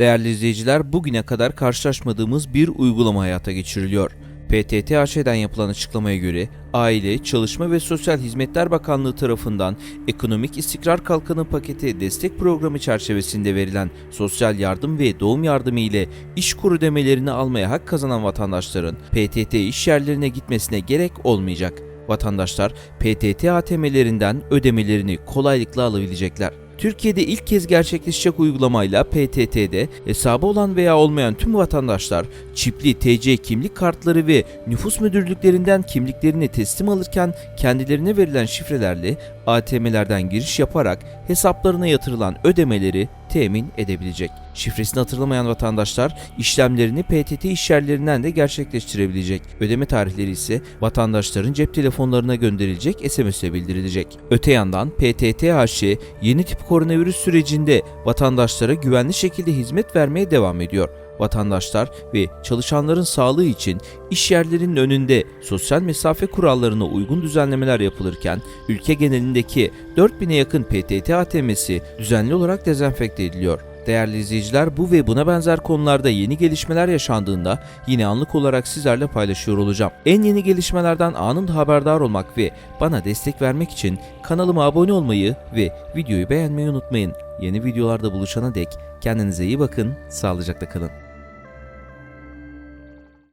Değerli izleyiciler, bugüne kadar karşılaşmadığımız bir uygulama hayata geçiriliyor. PTTH'den yapılan açıklamaya göre Aile, Çalışma ve Sosyal Hizmetler Bakanlığı tarafından Ekonomik İstikrar Kalkanı Paketi Destek Programı çerçevesinde verilen sosyal yardım ve doğum yardımı ile iş kur ödemelerini almaya hak kazanan vatandaşların PTT iş yerlerine gitmesine gerek olmayacak. Vatandaşlar PTT ATM'lerinden ödemelerini kolaylıkla alabilecekler. Türkiye'de ilk kez gerçekleşecek uygulamayla PTT'de hesabı olan veya olmayan tüm vatandaşlar çipli TC kimlik kartları ve nüfus müdürlüklerinden kimliklerini teslim alırken kendilerine verilen şifrelerle ATM'lerden giriş yaparak hesaplarına yatırılan ödemeleri temin edebilecek. Şifresini hatırlamayan vatandaşlar işlemlerini PTT işyerlerinden de gerçekleştirebilecek. Ödeme tarihleri ise vatandaşların cep telefonlarına gönderilecek SMS ile bildirilecek. Öte yandan PTTHŞ yeni tip koronavirüs sürecinde vatandaşlara güvenli şekilde hizmet vermeye devam ediyor vatandaşlar ve çalışanların sağlığı için iş yerlerinin önünde sosyal mesafe kurallarına uygun düzenlemeler yapılırken ülke genelindeki 4000'e yakın PTT ATM'si düzenli olarak dezenfekte ediliyor. Değerli izleyiciler bu ve buna benzer konularda yeni gelişmeler yaşandığında yine anlık olarak sizlerle paylaşıyor olacağım. En yeni gelişmelerden anında haberdar olmak ve bana destek vermek için kanalıma abone olmayı ve videoyu beğenmeyi unutmayın. Yeni videolarda buluşana dek kendinize iyi bakın, sağlıcakla kalın.